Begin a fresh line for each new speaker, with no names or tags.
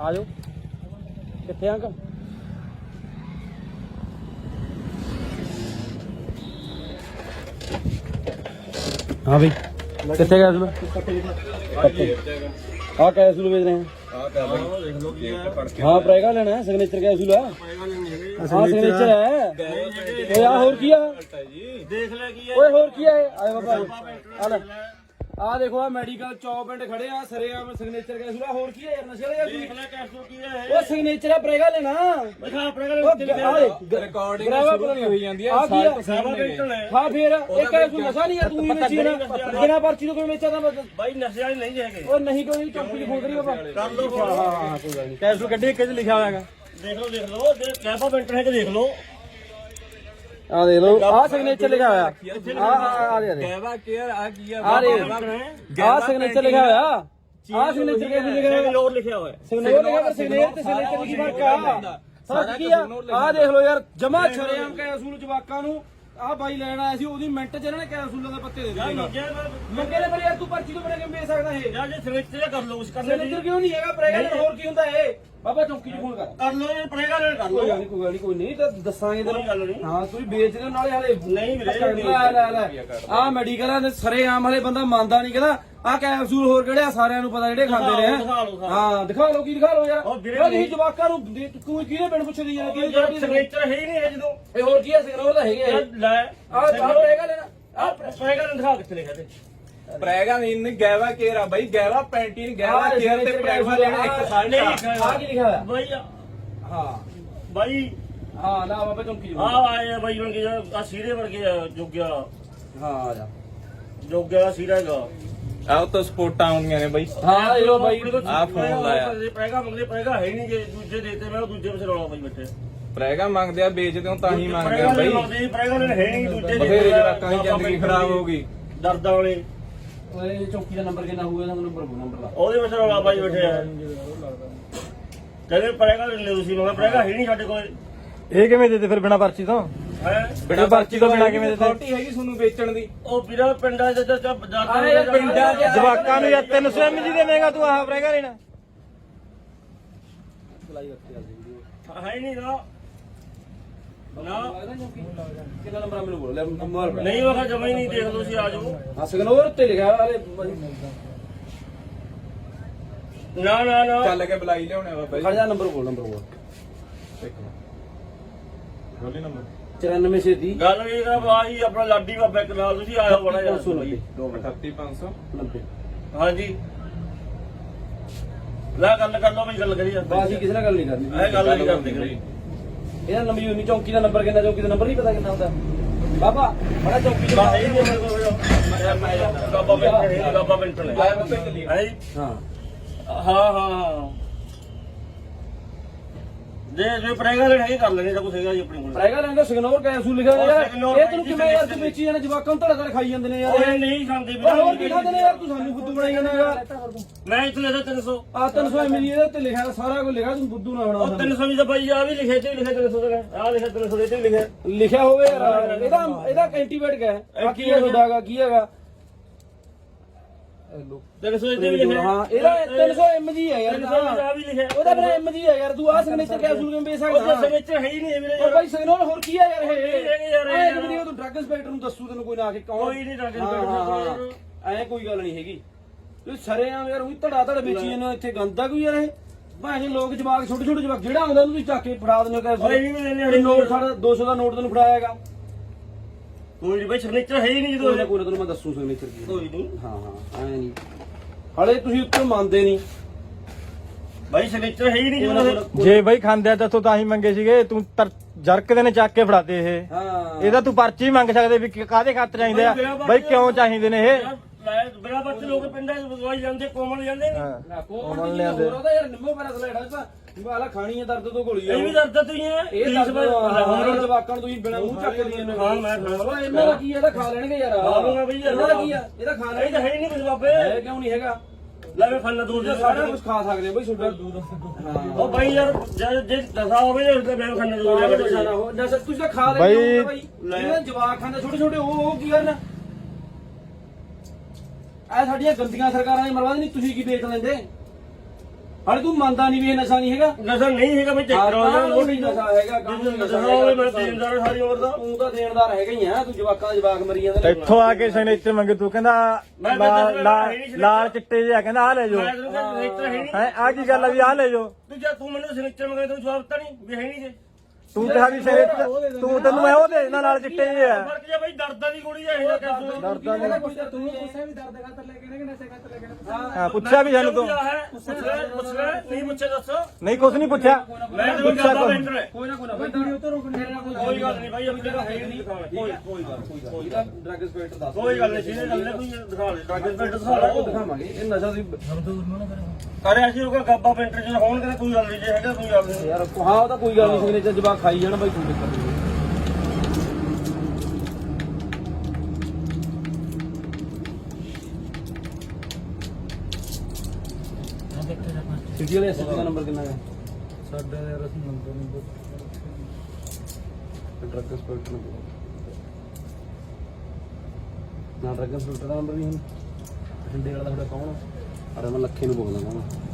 ਆ ਜਾਓ ਕਿੱਥੇ ਆ ਅੰਕਲ ਹਾਂ ਬਈ ਕਿੱਥੇ ਗਿਆ ਸੁਣ ਆ ਕੈਸੂਲ ਵੇਚ ਰਹੇ ਹਾਂ ਹਾਂ ਪ੍ਰੈਗਾ ਲੈਣਾ ਹੈ ਸਿਗਨੇਚਰ ਕੈਸੂਲ ਆ ਹਾਂ ਸਿਗਨੇਚਰ ਹੈ ਓਏ ਆ ਹੋਰ ਕੀ ਆ
ਦੇਖ ਲੈ ਕੀ
ਓਏ ਹੋਰ ਕੀ ਆ ਇਹ ਆਏ ਬਾਬਾ ਆ ਲੈ ਦੇਖੋ ਆ ਮੈਡੀਕਲ ਚੌਪ ਐਂਡ ਖੜੇ ਆ ਸਰੇ ਆ ਸਿਗਨੇਚਰ ਕੈਸੂਲ ਆ ਹੋਰ ਕੀ ਆ ਯਾਰ ਨਸ਼ੇ ਵਾਲਾ ਯਾਰ
ਦੇਖ ਲੈ ਕੈਸੋ ਕੀ ਹੈ
ਉਹ ਸਿਗਨੇਚਰ ਆ ਪ੍ਰੈਗਾ ਲੈਣਾ
ਦਿਖਾ ਲਿਖਿਆ ਹੋਇਆ
ਰਿਕਾਰਡਿੰਗ ਸ਼ੁਰੂ ਹੋਈ ਜਾਂਦੀ ਹੈ
ਆ ਕੀ ਆ?
ਸਾਰਾ ਬੈਠਣ ਹੈ।
ਹਾਂ ਫੇਰ ਇਹ ਕੈਸੂਲ ਨਸ਼ਾ ਨਹੀਂ ਆ ਤੂੰ ਹੀ ਵੇਚੀ ਨਾ ਬਿਨਾ ਪਰਚੀ ਤੋਂ ਕੋਈ ਤਾਂ ਬਸ-
ਬਾਈ ਨਸ਼ੇ ਵਾਲੇ ਨਹੀਂ ਹੈਗੇ।
ਉਹ ਨਹੀਂ ਕੋਈ ਚੌਂਕੀ ਫੋਨ ਕਰੀ ਬਾਬਾ
ਕਰ ਲੋ
ਹਾਂ ਹਾਂ ਹਾਂ ਕੋਈ ਗੱਲ ਨਹੀਂ।
ਕੈਸੂ ਕੱਢੀ ਕਿੱਥੇ ਲਿਖਿਆ ਹੋਇਆਗਾ
ਦੇਖ ਲਓ ਦੇਖ ਲਓ ਜੇ ਕੈਪਾ ਬੈਠਣ ਹੈ ਕਿ ਦੇਖ ਲਓ।
ਆ ਦੇਖ ਲਓ। ਆ ਸਿਗਨੇਚਰ ਲਿਖਿਆ ਹੋਇਆ। ਆ ਆ ਆ ਦੇ ਦੇ।
ਗੈਵਾ ਕੇਅਰ ਆ ਕੀ ਆ?
ਆ ਦੇ ਆ ਸਿਗਨੇਚਰ ਲਿਖਿਆ ਹੋਇਆ। ਆ ਸਿਗਨੇਚਰ ਕਿਹਦੇ ਲਿਖਿਆ ਹੋਇਆ?
ਲੋਰ ਲਿਖਿਆ ਹੋਇਆ।
ਸਿਗਨੇਚਰ ਲਿਖਿਆ ਪਰ ਸਿਗਨੇਚਰ ਤੇ ਸਿਗਨੇਚਰ ਕੀ ਫ਼ਰਕ ਆ। ਫ਼ਰਕ ਕੀ ਆ ਆ ਦੇਖ ਲਓ ਯਾਰ ਜਮਾ ਛਰੇਆਮ ਕੈ ਅਸੂਲ ਜਵਾਕਾਂ ਨੂੰ। ਆ ਬਾਈ ਲੈਣ ਆਇਆ ਸੀ ਉਹਦੀ ਮਿੰਟ ਚ ਇਹਨਾਂ ਨੇ ਕੈ ਅਸੂਲਾਂ ਦੇ ਪੱਤੇ ਦੇ ਦਿੱਤੇ
ਮੰਗਿਆ
ਮੰਗੇ ਨੇ ਪਰ ਯਾਰ ਤੂੰ ਪਰਚੀ ਤੋਂ ਬਣਾ ਕੇ ਵੇਚ ਸਕਦਾ ਇਹ?
ਯਾਰ ਜੇ ਸਿਲੈਕਟ ਕਰ ਲਓ ਉਸ ਕਰਨੇ ਦੀ
ਸਿਗਨੇਚਰ ਕਿਉਂ ਨਹੀਂ ਹੈਗਾ? ਪ੍ਰੈਗਨੈਂਟ ਹੋਰ ਕੀ ਹੁੰਦਾ ਇਹ? ਬਾਬਾ ਚੌਂਕੀ 'ਚ ਫੋਨ ਕਰ।
ਕਰ ਲਓ ਇਹ ਪ੍ਰੇਗਾ ਲੈ ਕਰ
ਕੋਈ
ਲਓ।
ਗੱਲ ਨਹੀਂ ਕੋਈ ਗੱਲ ਨਹੀਂ ਕੋਈ ਨਹੀਂ ਤਾਂ ਦੱਸਾਂਗੇ
ਕੋਈ ਗੱਲ
ਤੈਨੂੰ
ਨਹੀਂ
ਹਾਂ ਤੁਸੀਂ ਵੇਚਦੇ ਹੋ ਨਾਲੇ ਹਾਲੇ
ਨਹੀਂ ਵੀਰੇ, ਨਹੀਂ।
ਲੈ ਲੈ ਲੈ। ਆ ਮੈਡੀਕਲਾਂ ਦੇ ਆਮ ਵਾਲੇ ਬੰਦਾ ਮੰਨਦਾ ਨਹੀਂ ਕਹਿੰਦਾ ਆ ਕੈਪਸੂਲ ਹੋਰ ਕਿਹੜੇ ਆ? ਸਾਰਿਆਂ ਨੂੰ ਪਤਾ ਜਿਹੜੇ ਖਾਂਦੇ ਨੇ
ਦਿਖਾ ਲਓ, ਦਿਖਾ ਲਓ।
ਹਾਂ ਦਿਖਾ ਲਓ ਕੀ ਦਿਖਾ ਲਓ ਯਾਰ?
ਉਹ ਵੀਰੇ
ਉਹ ਤੁਸੀਂ
ਨਹੀਂ।
ਜਵਾਕਾਂ ਨੂੰ ਦੇ- ਤੂੰ ਕਿਹਦੇ ਪਿੰਡ ਪੁੱਛਦੀ ਯਾਰ ਕਿਹਦੇ
ਯਾਰ ਸਿਗਨੇਚਰ ਹੈ ਹੀ ਨਹੀਂ ਹੈ ਜਦੋਂ।
ਇਹ ਹੋਰ ਕੀ ਆ? ਸਿਗਨਲ ਤਾਂ ਹੈਗੇ ਆ
ਯਾਰ ਲੈ
ਆ ਆ ਪ੍ਰੈਗਾ ਲੈਣਾ
ਆ ਪ੍ਰੇਗਾ ਨੇ ਦਿਖਾ ਕਿੱਥੇ ਲਿਖਿਆ ਤੇ।
ਪ੍ਰੈਗਾ ਨਹੀਂ ਗੈਵਾ ਕੇਅਰ ਆ ਬਾਈ ਗੈਵਾ ਪੈਂਟੀਨ ਗੈਵਾ ਕੇਅਰ ਤੇ ਪ੍ਰੈਗਾ ਲੈਣਾ ਇੱਕ ਸਾਲ
ਨਹੀਂ
ਆ। ਕੀ ਲਿਖਿਆ ਹੋਇਆ?
ਬਾਈ ਆ-
ਹਾਂ।
ਬਾਈ।
ਹਾਂ ਨਾ ਬਾਬਾ ਚੌਂਕੀ 'ਚ
ਆ ਆਏ ਆ ਬਾਈ ਬਣ ਕੇ ਆ ਸੀਰੇ ਵਰਗੇ ਆ ਜੋਗਿਆ।
ਹਾਂ ਆ ਜਾ।
ਜੋਗਿਆ ਦਾ ਸੀਰਾ ਹੈਗਾ।
ਆਹ ਤਾਂ ਸਪੋਰਟਾਂ ਆਉਂਦੀਆਂ ਨੇ ਬਾਈ।
ਹਾਂ ਇਹ ਲੋ ਬਾਈ
ਆਹ ਫੋਨ ਲਾਇਆ।
ਪ੍ਰੇਗਾ ਮੰਗਦੇ ਪ੍ਰੇਗਾ ਹੈ ਨਹੀਂ ਜੇ ਦੂਜੇ ਦੇਤੇ ਮੈਂ ਉਹ ਦੂਜੇ ਵਿੱਚ ਰੌਲਾ ਬਾਈ ਬੈਠੇ।
ਪ੍ਰੈਗਾ ਮੰਗਦੇ ਆ ਵੇਚਦੇ ਹੋ ਤਾਂ ਹੀ ਮੰਗਦੇ ਆ ਬਾਈ।
ਮੰਗਦੇ ਪ੍ਰੇਗਾ ਨੇ ਹੈ ਨਹੀਂ ਦੂਜੇ
ਬਥੇਰੇ ਜਵਾਕਾਂ ਦੀ ਜ਼ਿੰਦਗੀ ਖਰਾਬ ਹੋ ਗਈ।
ਦਰਦਾਂ ਵਾਲੇ।
ਓਏ ਚੌਂਕੀ ਦਾ ਨੰਬਰ ਕਿੰਨਾ ਹੋਊਗਾ? ਤੁਹਾਨੂੰ ਨੰਬਰ ਨੰਬਰ ਲਾ।
ਉਹਦੇ ਵਿੱਚ ਰੌਲਾ ਬਾਈ ਬੈਠੇ ਆ। ਕਹਿੰਦੇ ਪ੍ਰੇਗਾ ਲੈ ਲਿਓ ਤੁਸੀਂ ਮੈਂ ਪ੍ਰੇਗਾ ਹੈ ਨਹੀਂ ਸਾਡੇ ਕੋਲ।
ਇਹ ਕਿਵੇਂ ਦਿੱਤੇ ਫਿਰ ਬਿਨਾ ਪਰਚੀ ਤੋਂ?
ਹੈ।
ਬਿਨਾਂ
ਪਰਚੀ ਤੋਂ ਬਿਨਾਂ ਕਿਵੇਂ ਦਿੱਤੇ?
ਅਥਾਰਟੀ ਹੈਗੀ ਤੁਹਾਨੂੰ ਵੇਚਣ ਦੀ।
ਉਹ ਵੀਰਾ ਪਿੰਡਾਂ ਦੇ ਚ
ਅਰੇ ਯਾਰ ਪਿੰਡਾਂ ਚ-
ਜਵਾਕਾਂ ਨੂੰ ਯਾਰ 300 ਐਮਜੀ ਦੇਵੇਂਗਾ ਤੂੰ ਆਹ ਫਰੇਗਾ ਲੈਣਾ
ਹੈ ਹੀ ਨਹੀਂ ਨਾ। ਨਾ।
ਕਿੰਨਾ ਨੰਬਰ ਆ ਮੈਨੂੰ ਬੋਲ ਲੈ ਨੰਬਰ
ਨਹੀਂ ਵਖਾ ਜਮਾ ਹੀ ਨਹੀਂ ਦੇਖ ਲਓ ਤੁਸੀਂ ਆ ਜਾਓ।
ਹਾਂ ਸਿਗਨੋਰ ਤੇ ਲਿਖਿਆ ਵਾਲੇ
ਨਾ ਨਾ ਨਾ।
ਚੱਲ ਕੇ ਬੁਲਾਈ ਲਿਆਉਣੇ ਬਾਬਾ
ਖੜ
ਜੀ
ਜਾ ਨੰਬਰ ਬੋਲ ਨੰਬਰ ਬੋਲ।
ਬੋਲੀ ਨੰਬਰ।
94 ਛੇਤੀ
ਗੱਲ ਇਹ ਕਰਾ ਬਾਈ ਆਪਣਾ ਲਾਡੀ ਬਾਬਾ ਇੱਕ ਨਾਲ ਤੁਸੀਂ ਆਇਓ ਬੜਾ ਯਾਰ
38500
90
ਹਾਂਜੀ। ਲੈ ਗੱਲ ਕਰ ਲਓ ਬਈ ਗੱਲ ਕਰੀ
ਬਸ
ਜਾਂਦੇ
ਅਸੀਂ ਕਿਸੇ ਨਾਲ ਗੱਲ ਨਹੀਂ ਕਰਨੀ।
ਇਹ ਗੱਲ ਨਹੀਂ ਕਰਦੇ। ਕਰੀ
ਇਹਦਾ ਨੰਬਰ ਯੂਨੀ ਚੌਂਕੀ ਦਾ ਨੰਬਰ ਕਿੰਨਾ ਚੌਂਕੀ ਦਾ ਨੰਬਰ ਨਹੀਂ ਪਤਾ ਕਿੰਨਾ ਹੁੰਦਾ। ਬਾਬਾ ਬੜਾ ਚੌਂਕੀ ਦਾ
ਬਾ ਇਹ ਮੇਰੇ ਕੋਲ ਬਾਬਾ ਹੈ। ਬਾਬਾ? ਹਾਂ। ਹਾਂ
ਹਾਂ
ਹਾਂ। ਜੇ ਜੇ ਪ੍ਰੈਗਾ ਲੈਣ ਹੈਗੇ ਕਰ ਲੈਣੇ ਤਾਂ ਕੁਛ ਹੈਗਾ ਜੀ ਆਪਣੇ ਕੋਲ।
ਪ੍ਰੈਗਾ ਲੈਂਦਾ ਸਿਗਨੋਰ ਕੈਸੂ ਲਿਖਿਆ ਹੋਇਆ ਯਾਰ ਇਹ ਤੈਨੂੰ ਕਿਵੇਂ ਯਾਰ ਤੂੰ ਵੇਚੀ ਜਾਣਾ ਜਵਾਕਾਂ ਨੂੰ ਧੜਾ ਧੜ ਖਾਈ ਜਾਂਦੇ ਨੇ ਯਾਰ
ਇਹ। ਨਹੀਂ ਖਾਂਦੇ
ਓਏ ਹੋਰ ਕੀ ਖਾਂਦੇ ਨੇ ਯਾਰ ਤੂੰ ਸਾਨੂੰ ਬੁੱਧੂ ਬਣਾਈ ਜਾਂਦਾ ਯਾਰ।
ਮੈਂ ਇੱਥੇ ਲਿਖਿਆ 300
ਆ 300 ਐਮਜੀ ਇਹਦੇ ਤੇ ਲਿਖਿਆ ਸਾਰਾ ਕੁਝ ਲਿਖਿਆ ਤੂੰ ਬੁੱਧੂ ਨਾ ਬਣਾ
ਉਹ 300 ਵੀ ਤਾਂ ਬਾਈ ਆ ਵੀ ਲਿਖਿਆ ਤੇ ਲਿਖਿਆ 300 ਦਾ ਆ ਲਿਖਿਆ 300 ਦੇ ਤੇ ਲਿਖਿਆ।
ਲਿਖਿਆ ਹੋਵੇ ਯਾਰ ਇਹਦਾ ਇਹਦਾ ਐਂਟੀਬਾਇਓਟਿਕ ਹੈ ਕੀ ਹੈ ਤੁਹਾਡਾ ਕੀ ਹੈਗਾ?
300 ਦੇ ਤੇ ਵੀ ਲਿਖਿਆ।
ਹਾਂ ਇਹਦਾ 300 ਐਮਜੀ ਹੈ ਯਾਰ
300
ਇਹਦਾ।
ਦਾ ਵੀ ਲਿਖਿਆ।
ਉਹਦਾ ਫਿਰ ਐਮਜੀ ਹੈ ਯਾਰ ਤੂੰ ਆ ਸਿਗਨੇਚਰ ਕੈਪਸੂਲ ਕਿਵੇਂ ਵੇਚ
ਉਹ
ਸਕਦਾ
ਤਾਂ ਵਿੱਚ ਹੈ ਹੀ ਨਹੀਂ ਵੀਰੇ।
ਉਹ ਭਾਈ ਸਿਗਨਲ ਹੋਰ ਕੀ ਹੈ ਯਾਰ ਇਹ?
ਹੈਗੇ ਯਾਰ ਇਹ
ਐ ਇੱਕ ਵੀਡੀਓ ਤੂੰ ਡਰੱਗ ਇੰਸਪੈਕਟਰ ਨੂੰ ਦੱਸੂ ਤੈਨੂੰ ਕੋਈ ਨਾ ਆ ਕੇ ਕੌਣ।
ਕੋਈ ਨਹੀਂ drug
ਹਾਂ,
inspector
ਹਾਂ, ਹਾਂ।
ਕੋਈ
ਐ ਕੋਈ ਗੱਲ ਨਹੀਂ ਹੈਗੀ। ਤੂੰ ਸਰੇ ਆ ਯਾਰ ਉਹੀ ਧੜਾ ਧੜ ਵੇਚੀ ਜਾਂਦੇ ਇੱਥੇ ਗੰਦਾ ਕੋਈ ਯਾਰ ਇਹ? ਭਾਵੇਂ ਲੋਕ ਜਵਾਕ ਛੋਟੇ ਛੋਟੇ ਜਵਾਕ ਜਿਹੜਾ ਆਉਂਦਾ ਉਹਨੂੰ ਤੁਸੀਂ ਚੱਕ ਕੇ ਫੜਾ ਦਿੰਦੇ ਹੋ
ਲੈਣੇ
ਕੈਪਸੂਲ ਨੋਟ ਸਾਡਾ 200 ਦਾ ਨੋਟ ਤੈਨੂੰ ਫੜਾਇਆਗਾ
ਕੋਈ ਨਹੀਂ ਬਾਈ ਸਿਗਨੇਚਰ ਹੈ ਹੀ ਨਹੀਂ
ਕੋਈ ਨਾ
ਜਦੋਂ
ਕੋਈ ਨਾ ਤੈਨੂੰ ਮੈਂ ਦੱਸੂ ਸਿਗਨੇਚਰ ਕੀ ਹੈ।
ਕੋਈ ਨਹੀਂ
ਹਾਂ ਹਾਂ ਐ ਨਹੀਂ ਹਲੇ ਤੁਸੀਂ ਉੱਤੇ ਮੰਨਦੇ ਨਹੀਂ
ਬਾਈ ਸਿਗਨੇਚਰ ਹੈ ਹੀ ਨਹੀਂ ਜਦੋਂ
ਜੇ ਬਈ ਖਾਂਦੇ ਆ ਤਾਂ ਤੂੰ ਤਾਂ ਹੀ ਮੰਗੇ ਸੀਗੇ ਤੂੰ ਤਰ- ਜਰਕ ਦੇ ਨੇ ਚੱਕ ਕੇ ਫੜਾਤੇ ਇਹ।
ਹਾਂ।
ਇਹਦਾ ਤੂੰ ਪਰਚੀ ਮੰਗ ਸਕਦੇ ਵੀ ਕਿ- ਕਾਹਦੇ ਖਾਤਰ ਚਾਹੀਦੇ ਆ? ਬਈ ਕਿਉਂ ਚਾਹੀਦੇ ਨੇ ਇਹ?
ਲੈ ਲੋਕ ਪਿੰਡਾਂ ਚ ਦਵਾਈ ਜਾਂਦੇ ਕੋਮਲ ਜਾਂਦੇ ਨੇ।
ਹਾਂ।
ਨਾ ਕੋਮਲ ਦੀ ਹੋਰ ਉਹਦਾ ਯਾਰ ਨਿੰਮੋ ਪੈਰਾ ਸਲੇੜਾ ਤਾਂ ਵਾਲਾ ਖਾਣੀ ਹੈ ਦਰਦ ਤੋਂ ਗੋਲੀ ਆ।
ਇਹ ਵੀ ਦਰਦ ਤੁਸੀਂ ਹੈ?
ਇਹ
ਤੀਸ
ਦਰਦ
ਵਾਰ-
ਹੋਰ ਜਵਾਕਾਂ ਨੂੰ ਤੁਸੀਂ ਬਿਨਾ ਮੂੰਹ ਚੱਕ ਕੇ ਦੀਆਂ
ਹਾਂ ਮੈਂ ਖਾਣਾ
ਓਏ ਇਹਨਾਂ ਦਾ ਕੀ ਹੈ ਇਹਦਾ ਖਾ ਲੈਣਗੇ ਯਾਰ।
ਖਾ ਲੂੰਗਾ ਬਈ ਯਾਰ।
ਇਹਨਾਂ ਦਾ ਕੀ ਆ ਇਹਦਾ ਖਾ
ਇਹ
ਲੈਣਗੇ।
ਤਾਂ ਹੈ ਨਹੀਂ ਕੁਝ ਬਾਬੇ।
ਕਿਉਂ ਨਹੀਂ ਹੈਗਾ?
ਲੈ ਮੈਂ ਖਾਣਾ ਦੂਰ ਦੇ
ਸਾਰਾ ਕੁਝ ਖਾ ਸਕਦੇ ਹੋ ਬਈ ਤੁਹਾਡਾ। ਹਾਂ।
ਉਹ ਬਾਈ ਯਾਰ ਜੇ ਜੇ ਦਸਾ ਹੋਵੇ ਜੇ ਤਾਂ ਮੈਂ ਖਾਣਾ ਦੂਰ
ਨਸ਼ਾ ਖਾ ਲੈਂਦੇ ਹੋ ਬਈ। ਜਵਾਕ ਖਾਂਦੇ ਛੋਟੇ ਛੋਟੇ ਉਹ ਉਹ ਕੀ ਕਰਨ? ਆ ਸਾਡੀਆਂ ਗੰਦੀਆਂ ਸਰਕਾਰਾਂ ਦੀ ਮਰਵਾ ਨਹੀਂ ਤੁਸੀਂ ਕੀ ਵੇਚ ਲੈਂਦੇ? ਹਲੇ ਤੂੰ ਮੰਨਦਾ ਨਹੀਂ ਵੀ ਇਹ ਨਸ਼ਾ ਨਹੀਂ ਹੈਗਾ।
ਨਸ਼ਾ ਨਹੀਂ ਹੈਗਾ ਮੈਂ ਚੈੱਕ
ਹਾਂ,
ਕਰਾਉਣਾ
ਕਾਹਨੂੰ ਨਹੀਂ ਨਸ਼ਾ ਹੈਗਾ ਨਹੀਂ ਨਸ਼ਾ
ਹੋਵੇ ਮੈਂ ਦੇਣਦਾਰ ਸਾਰੀ ਉਮਰ ਦਾ।
ਤੂੰ ਤਾਂ ਦੇਣਦਾਰ ਹੈਗਾ ਹੀ ਆ ਤੂੰ ਜਵਾਕਾਂ ਦਾ ਜਵਾਕ ਮਰੀ ਜਾਂਦਾ। ਨੇ।
ਇੱਥੋਂ ਆ ਕੇ ਸਿਗਨੇਚਰ ਮੰਗੇ ਤੂੰ ਕਹਿੰਦਾ
ਤਾਂ
ਲਾਲ ਚਿੱਟੇ ਜਿਹਾ ਕਹਿੰਦਾ ਆ ਲੈ ਜਾਓ।
ਮੈਂ ਤੈਨੂੰ ਕਹਿੰਦਾ ਸਿਗਨੇਚਰ ਹੈ ਨਹੀਂ।
ਹੈ ਆ ਕੀ ਗੱਲ ਆ ਵੀ ਆ ਲੈ ਜਾਓ।
ਤੂੰ ਜੇ ਤੂੰ ਮੈਨੂੰ ਸਿਗਨੇਚਰ ਮੰਗੇ ਤੈਨੂੰ ਜਵਾਬ ਤਾਂ ਨਹੀਂ ਵੀ ਹੈ ਨਹੀਂ ਜੇ।
ਤੂੰ ਕਿਹਾ ਵੀ ਸਿਗਨੇਚਰ ਤੂੰ ਤੈਨੂੰ ਮੈਂ ਉਹ ਦੇ ਦੇਣਾ ਨਾਲ ਚਿੱਟੇ ਜਿਹੇ ਆ।
ਫ਼ਰਕ ਜੇ ਬਈ ਦਰਦਾਂ ਦੀ ਗੋਲੀ ਹੈ ਇਹ ਕੈਪਸੂਲ
ਡਰਦਾ ਨਹੀਂ
ਤੂੰ ਪੁੱਛਿਆ ਵੀ ਦਰਦ ਖਾਤਰ ਲੈ ਕੇ ਨਾ ਕਿ ਨਸ਼ੇ ਖਾਤਰ ਲੈ ਕੇ
ਹਾਂ ਪੁੱਛਿਆ ਵੀ ਸਾਨੂੰ ਤੂੰ।
ਪੁੱਛ ਲੈ ਪੁੱਛ ਲੈ ਨਹੀਂ ਦੱਸ।
ਨਹੀਂ ਕੁਛ ਨਹੀਂ ਪੁੱਛਿਆ।
ਮੈਂ
ਕੁਛ।
ਬੈਂਟਰ ਹੈ
ਕੋਈ ਨਾ ਕੋਈ ਨਾ ਵੀਡੀਓ ਤੋਂ ਰੋਕ
ਕੋਈ ਗੱਲ ਨਹੀਂ ਭਾਈ ਅਭੀ ਤੇਰਾ ਹੈ ਨਹੀਂ।
ਕੋਈ ਕੋਈ ਗੱਲ ਕੋਈ ਗੱਲ। ਡਰੱਗ ਇੰਸਪੈਕਟਰ ਦੱਸ।
ਕੋਈ ਗੱਲ ਨਹੀਂ ਗੱਲ ਨਹੀਂ ਤੂੰ ਦਿਖਾ ਦੇ। ਡਰੱਗ ਇੰਸਪੈਕਟਰ ਦਿਖਾ ਲੈ
ਉਹ ਦਿਖਾਵਾਂਗੇ। ਇਹ ਨਸ਼ਾ ਦੀ
ਅਰੇ ਅਸੀਂ ਉਹ ਗੱਬਾ ਬੈਂਟਰ ਚ ਹੋਣ ਕਹਿੰਦੇ ਕੋਈ ਗੱਲ ਨਹੀਂ ਜੇ ਹੈਗਾ ਕੋਈ ਗੱਲ ਨਹੀਂ।
ਯਾਰ ਹਾਂ ਉਹ ਤਾਂ ਕੋਈ ਗੱਲ ਨਹੀਂ ਸਿਗਨੇਚਰ ਖਾਈ ਜਾਣ ਬਾਈ ਕੋਈ ਦਿੱਕਤ ਨਹੀਂ ਸਿਟੀ ਵਾਲੇ ਐਸਐਸ ਦਾ ਨੰਬਰ ਕਿੰਨਾ ਹੈ?
ਸਾਡਾ ਯਾਰ ਅਸੀਂ ਨੰਬਰ ਨਹੀਂ
ਡਰੱਗ ਇੰਸਪੈਕਟਰ ਨੰਬਰ ਨਾ ਡਰੱਗ ਇੰਸਪੈਕਟਰ ਦਾ ਨੰਬਰ ਵੀ ਹੁਣ ਠੰਡੇ ਵਾਲਾ ਤੁਹਾਡਾ ਕੌਣ ਆ? ਅਰੇ ਮੈਂ ਲੱਖੇ ਨੂੰ ਬੋਲਦਾ ਹਾਂ